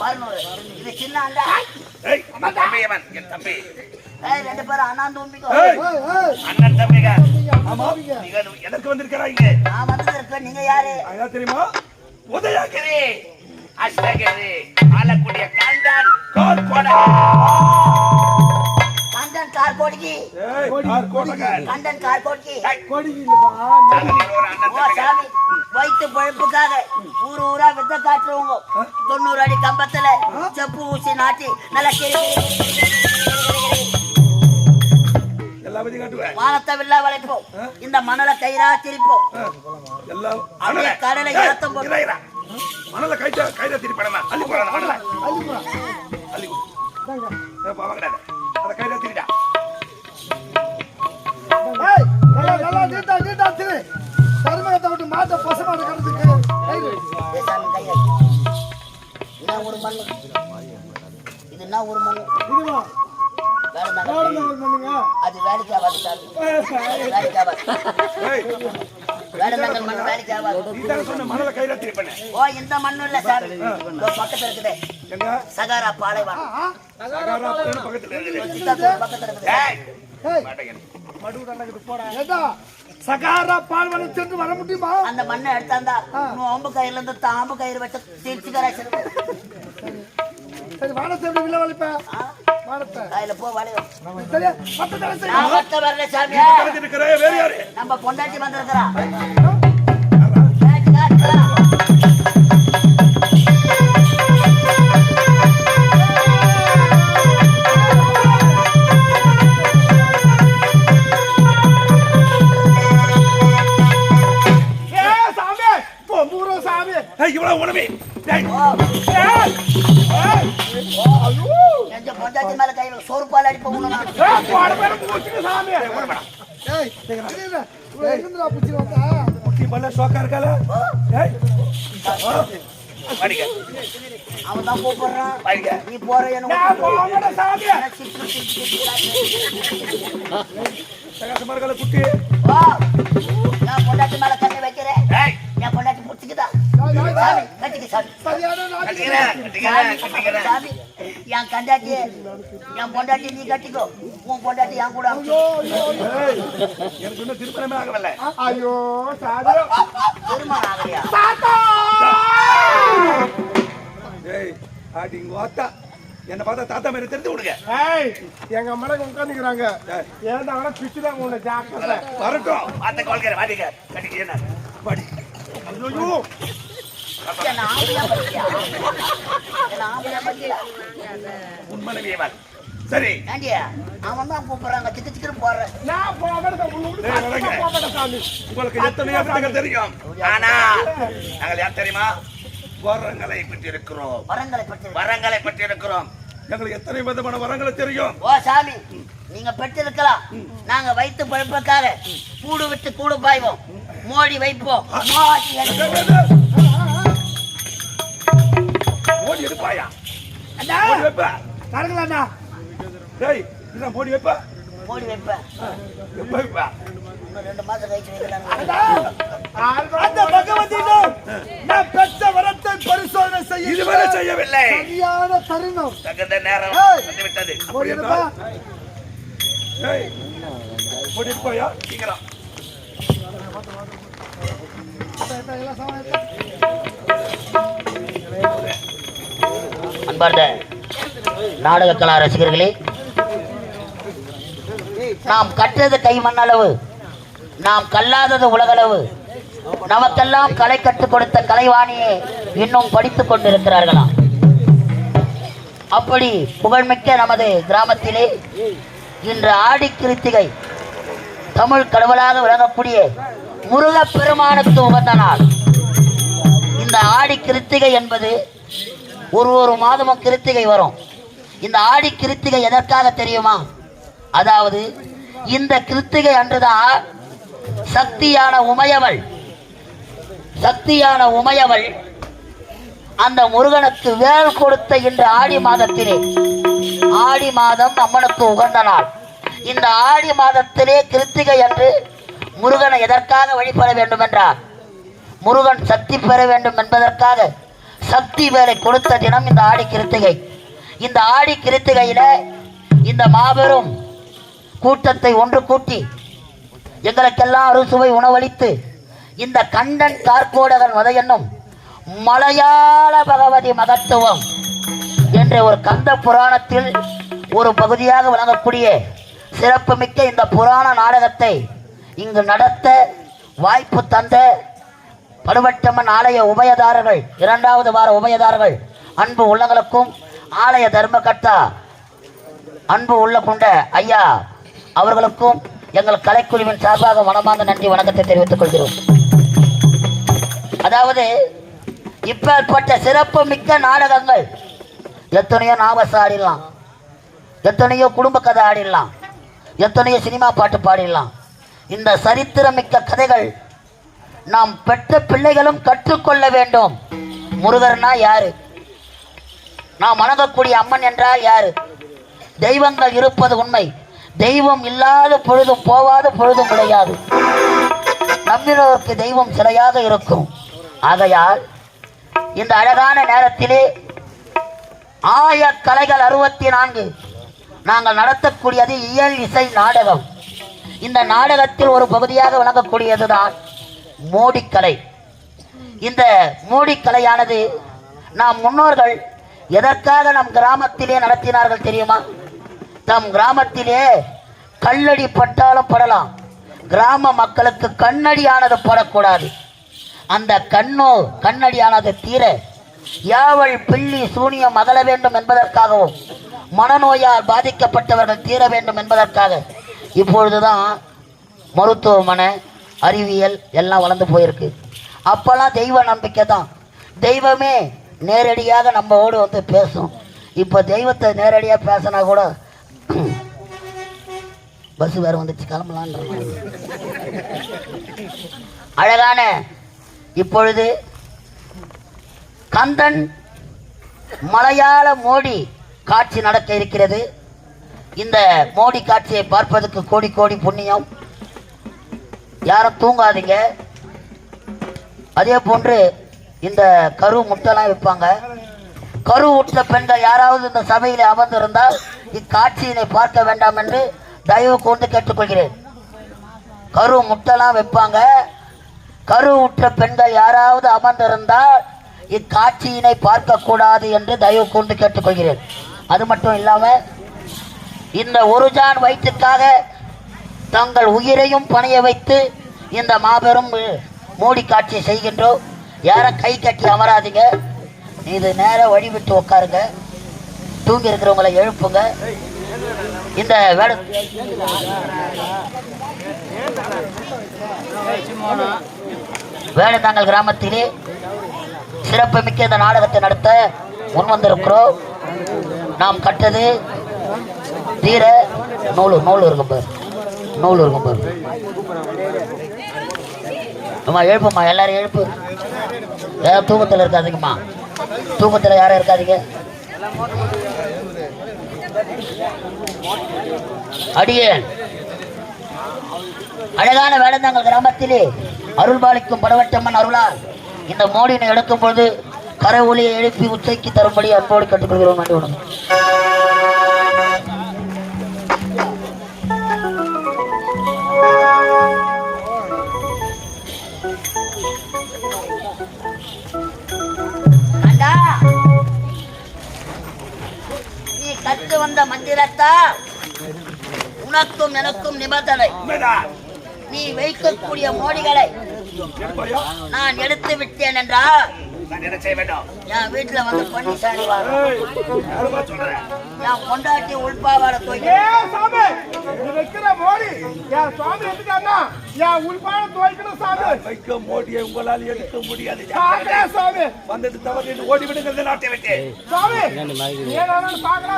பதினோரு இது சின்ன அண்டா ஏய், என் தம்பி அவன், என் தம்பி. ஏய், ரெண்டு பேரும் அண்ணா தம்பிக்கோ அண்ணன் தம்பிங்க. ஆமா. நீங்க எதற்கு வந்திருக்கிறா இங்க? நான் வந்து இருக்கேன் நீங்க யாரு அதான் தெரியுமா? உதயகிரி, அஷ்டகிரி, ஆலக்குடிய கண்டான். கண்டன் ஓ தம்பிங்க. சாமி வயிற்று பழப்புக்காக ஊர் ஊரா வித்த காட்டுறவங்க தொண்ணூறு அடி கம்பத்துல செப்பு ஊசி நாட்டி நல்லா. வானத்தை வில்லா வளைப்போம். இந்த மணலை கயிறா திரிப்போம். அப்படியே. கடலை ஏத்தம். மணலை கைட்ட அள்ளி அள்ளி. அள்ளி கொடு. இந்தாங்க. ஏய், பா, வாங்கடா. அதை கையில திருடா. நீட்டா, நீட்டா திரு. கருமகத்தை விட்டு மாட்டை பசுமாடு கடத்துக்கு. கயிறு. ஏய் சாமி கையை என்ன ஒரு மண்ணு? இது என்ன ஒரு மண்ணு? இதுவா? அது வேலைக்கு ஆகாது வேலைக்கு ஆகாது. வேடந்தங்கல் மண்ணு? வேலைக்கு ஆகாது. ஓ இந்த மண்ணு இல்ல பக்கத்துல இருக்குது. சகாரா பாலைவனம் பக்கத்துல இருக்குது. சகாரா பால்வனம் சென்று வர முடியுமா? அந்த மண்ணை எடுத்தாந்தா அம்பு கயிறுல இருந்து தாம்பு கயிறு வச்சு தீர்த்து கராச்சு சரி வானத்தை எப்படி வில்ல வலிப்ப? வானத்தை. அதுல போ வளையும் சரியா மத்த தடவை வரல சாமி பக்கத்துல இருக்கிற வேற யாரு? நம்ம பொண்டாட்டி வந்திருக்கிறா. குட்டி பல்ல சோக்கா இருக்கால அவன் தான் கூப்பிடுறான் நீ போற என்ன நான் குட்டி நான் பொண்டாட்டி மேல வைக்கிறேன் என் பொண்டாட்டி முடிச்சுக்குதா என் கண்டாட்டி என் பொண்டாட்டி நீ கட்டிக்கோ உன் பொண்டாட்டி என் கூட எனக்கு இன்னும் திருமணமே ஆகவில்லை. ஐயோ சாமி திருமணம் ஆகலையா? ஏய் என்ன பார்த்தா தாத்தா மாதிரி தெரிஞ்சு விடுங்க. ஏய் எங்க அம்மா உட்காந்துக்கிறாங்க ஏன்டா அவன பிச்சுதான் உன்னை ஜாக்கிரதை. வரட்டும். பார்த்த கொள்கிறேன் வாடிங்க வாடி. ஐயோ என்ன சரி. ஏண்டி அவன் தான் கூப்பிடுறாங்க சிக்கு நான். போகணும் சாமி. உங்களுக்கு எத்தனையோ விதங்கள் தெரியும்? ஆனா நாங்கள் யார் தெரியுமா? வரங்களை பற்றி இருக்கிறோம் வரங்களை பற்றி வரங்களை பற்றி இருக்கிறோம் எங்களுக்கு எத்தனை விதமான வரங்களை தெரியும்? ஓ சாமி நீங்க பெற்றிருக்கலாம். நாங்க வைத்து பழப்புக்காக கூடு விட்டு கூடு பாய்வோம். மோடி வைப்போம். மோடி எடுப்பாயா? அண்ணா? டேய் இதான் ஓடி வைப்ப? மோடி வைப்பேன் எப்ப வைப்ப? ரெண்டு மாசம் கழிச்சு அந்த பகவதியிடம் நான் பெற்ற வரத்தை பரிசோதனை செய்ய இதுவரை செய்யவில்லை. சரியான தருணம். தகுந்த நேரம். வந்து விட்டது சீக்கிரம். அன்பார்ந்த நாடக கலா ரசிகர்களே நாம் கற்றது கை மண்ணளவு நாம் கல்லாதது உலகளவு. நமக்கெல்லாம் கலை கற்றுக் கொடுத்த கலைவாணியை இன்னும் படித்துக் கொண்டிருக்கிறார்களாம். அப்படி புகழ்மிக்க நமது கிராமத்திலே இன்று ஆடி கிருத்திகை தமிழ் கடவுளாக விளங்கக்கூடிய முருகப் பெருமானுக்கு உகந்த நாள். இந்த ஆடி கிருத்திகை என்பது ஒரு ஒரு மாதமும் கிருத்திகை வரும். இந்த ஆடி கிருத்திகை எதற்காக தெரியுமா? அதாவது இந்த கிருத்திகை அன்றுதான் சக்தியான உமையவள் சக்தியான உமையவள் அந்த முருகனுக்கு வேல் கொடுத்த இன்று ஆடி மாதத்திலே ஆடி மாதம் அம்மனுக்கு உகந்த நாள். இந்த ஆடி மாதத்திலே கிருத்திகை அன்று முருகனை எதற்காக வழிபட வேண்டும் என்றார் முருகன் சக்தி பெற வேண்டும் என்பதற்காக சக்தி வேலை கொடுத்த தினம் இந்த ஆடி கிருத்திகை. இந்த ஆடி கிருத்திகையில இந்த மாபெரும் கூட்டத்தை ஒன்று கூட்டி எங்களுக்கெல்லாம் அறுசுவை உணவளித்து இந்த கண்டன் கார்கோடகன் வதை என்னும் மலையாள பகவதி மகத்துவம் என்ற ஒரு கந்த புராணத்தில் ஒரு பகுதியாக வழங்கக்கூடிய சிறப்புமிக்க இந்த புராண நாடகத்தை இங்கு நடத்த வாய்ப்பு தந்த படுவட்டம்மன் ஆலய உபயதாரர்கள் இரண்டாவது வார உபயதாரர்கள் அன்பு உள்ளங்களுக்கும் ஆலய தர்மகர்த்தா அன்பு உள்ள கொண்ட ஐயா அவர்களுக்கும் எங்கள் கலைக்குழுவின் சார்பாக மனமார்ந்த நன்றி வணக்கத்தை தெரிவித்துக் கொள்கிறோம். அதாவது இப்பேற்பட்ட சிறப்பு மிக்க நாடகங்கள் எத்தனையோ நாவச ஆடிடலாம் எத்தனையோ குடும்ப கதை ஆடிடலாம் எத்தனையோ சினிமா பாட்டு பாடிடலாம். இந்த சரித்திரமிக்க கதைகள் நாம் பெற்ற பிள்ளைகளும் கற்றுக்கொள்ள வேண்டும். முருகர்னா யாரு? நாம் வணங்கக்கூடிய அம்மன் என்றால் யாரு? தெய்வங்கள் இருப்பது உண்மை. தெய்வம் இல்லாத பொழுதும் போவாத பொழுதும் கிடையாது நம்பினோருக்கு தெய்வம் சிலையாக இருக்கும். ஆகையால் இந்த அழகான நேரத்திலே ஆய கலைகள் அறுபத்தி நான்கு நாங்கள் நடத்தக்கூடியது இயல் இசை நாடகம். இந்த நாடகத்தில் ஒரு பகுதியாக விளங்கக்கூடியதுதான் மோடிக்கலை. இந்த மோடிக்கலையானது நாம் முன்னோர்கள் எதற்காக நம் கிராமத்திலே நடத்தினார்கள் தெரியுமா? தம் கிராமத்திலே கல்லடி பட்டாலும் படலாம். கிராம மக்களுக்கு கண்ணடியானது படக்கூடாது. அந்த கண்ணோ கண்ணடியானது தீர யாவல் பில்லி சூனியம் அகல வேண்டும் என்பதற்காகவும் மனநோயால் பாதிக்கப்பட்டவர்கள் தீர வேண்டும் என்பதற்காக இப்பொழுதுதான் மருத்துவமனை அறிவியல் எல்லாம் வளர்ந்து போயிருக்கு. அப்போல்லாம் தெய்வ நம்பிக்கை தான். தெய்வமே நேரடியாக நம்மோடு வந்து பேசும். இப்போ தெய்வத்தை நேரடியாக பேசினா கூட பஸ் வேற வந்துச்சு கிளம்பலான்ற அழகான இப்பொழுது கந்தன் மலையாள மோடி காட்சி நடக்க இருக்கிறது. இந்த மோடி காட்சியை பார்ப்பதற்கு கோடி கோடி புண்ணியம். யாரும் தூங்காதீங்க. அதே போன்று இந்த கரு முட்டைலாம் விற்பாங்க. கரு உற்ற பெண்கள் யாராவது இந்த சபையில் அமர்ந்திருந்தால் இக்காட்சியினை பார்க்க வேண்டாம் என்று தயவு கூர்ந்து கேட்டுக்கொள்கிறேன். கரு முட்டைலாம் வைப்பாங்க. கரு உற்ற பெண்கள் யாராவது அமர்ந்திருந்தால் இக்காட்சியினை பார்க்க கூடாது என்று தயவு கூர்ந்து கேட்டுக்கொள்கிறேன். அது மட்டும் இல்லாம இந்த ஒரு ஜான் வயிற்றுக்காக தங்கள் உயிரையும் பணைய வைத்து இந்த மாபெரும் மூடி காட்சி செய்கின்றோம் யாரும் கை கட்டி அமராதீங்க. இது நேரம் வழிவிட்டு உட்காருங்க. தூங்கி இருக்கிறவங்களை எழுப்புங்க. இந்த வேட வேடந்தாங்கல் கிராமத்திலே சிறப்புமிக்க இந்த நாடகத்தை நடத்த முன்வந்திருக்கிறோம் நாம் கட்டது தீர நூல் நூல் இருக்கும் பாரு. நூல் இருக்கும் பாரு. அம்மா எழுப்புமா எல்லாரும் எழுப்பு. யாரும் தூக்கத்தில் இருக்காதீங்கம்மா. தூக்கத்தில் யாரும் இருக்காதீங்க. அடியேன் அழகான வேடந்தாங்கல் கிராமத்திலே அருள்பாலிக்கும் படவட்டம்மன் அருளால் இந்த மோடியினை எடுக்கும் பொழுது கரை ஒளியை எழுப்பி உச்சைக்கு தரும்படி அன்போடு கட்டுக்கொள்கிறோம். நன்றி வந்த மந்திரத்தா? உனக்கும் எனக்கும் நிபந்தனை. நீ வைக்கக்கூடிய மோடிகளை? நான் எடுத்து விட்டேன் என்றால் வேண்டும்? என் வீட்டுல வந்து சொல்றேன் என் துவைக்கணும் சாமி! வைக்க மோடியை உங்களால் எடுக்க முடியாது. பாக்குறேன் சாமி! வந்தது தவறு என்று ஓடி விடுங்கிறது நாட்டை விட்டு. சாமி! ஏன் பாக்குறேன்